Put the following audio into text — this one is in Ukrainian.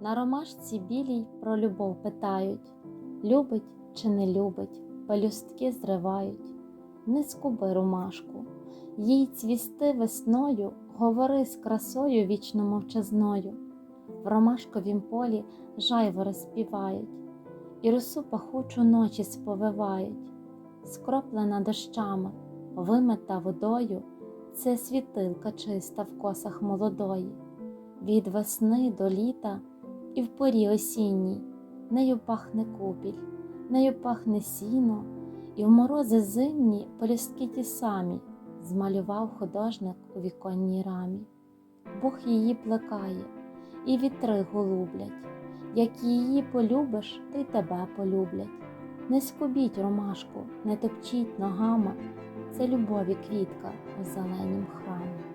На ромашці білій про любов питають, любить чи не любить, пелюстки зривають. Не скуби ромашку, їй цвісти весною, говори з красою вічно мовчазною. В ромашковім полі жайвори співають, і росу пахучу ночі сповивають, скроплена дощами, вимита водою, це світилка чиста в косах молодої. Від весни до літа і в порі осінній нею пахне купіль, нею пахне сіно, і в морози зимні полюстки ті самі змалював художник у віконній рамі. Бог її плекає, і вітри голублять. Як її полюбиш, то й тебе полюблять. Не скубіть ромашку, не топчіть ногами, це любові квітка у зеленім храмі.